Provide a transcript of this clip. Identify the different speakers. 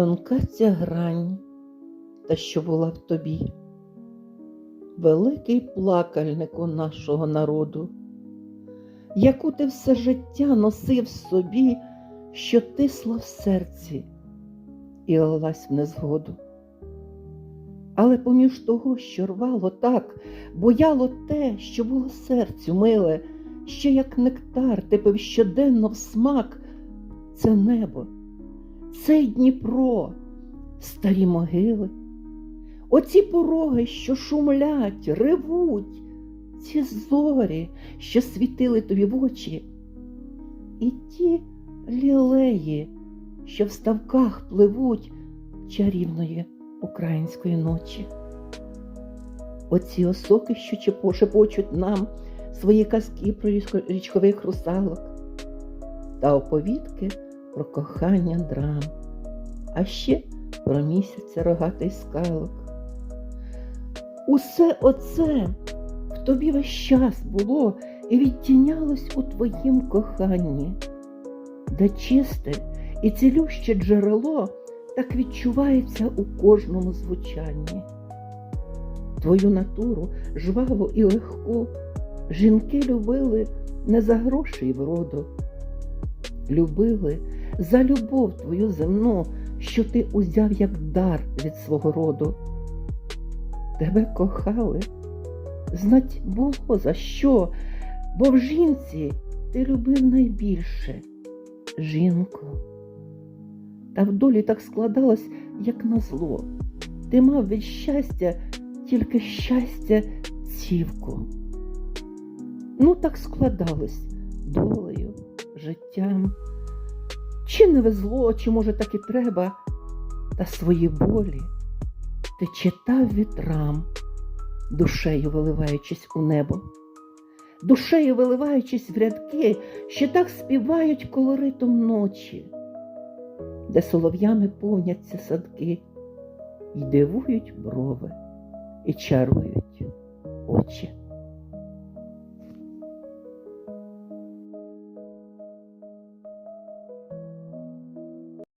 Speaker 1: Тонка ця грань, та що була в тобі, великий плакальнику нашого народу, яку ти все життя носив собі, що тисла в серці і лилась в незгоду. Але поміж того, що рвало так, бояло те, що було серцю миле, ще як нектар ти пив щоденно в смак, це небо, цей Дніпро, старі могили, оці пороги, що шумлять, ревуть, ці зорі, що світили тобі в очі, і ті лілеї, що в ставках пливуть чарівної української ночі. Оці осоки, що шепочуть нам свої казки про річкових русалок. Та оповідки про кохання драм, а ще про місяця рогатий скалок. Усе оце в тобі весь час було і відтінялось у твоїм коханні, де чисте і цілюще джерело так відчувається у кожному звучанні. Твою натуру жваву і легку жінки любили не за гроші й вроду, любили за любов твою земну, що ти узяв як дар від свого роду. Тебе кохали, знать було за що, бо в жінці ти любив найбільше жінку. Та в долі так складалось, як назло. Ти мав від щастя тільки щастя цівку. Ну, так складалось долею, життям. Чи не везло, чи може так і треба, та свої болі ти читав вітрам, душею виливаючись у небо, душею виливаючись в рядки, що так співають колоритом ночі де солов'ями повняться садки, й дивують брови, і чарують очі.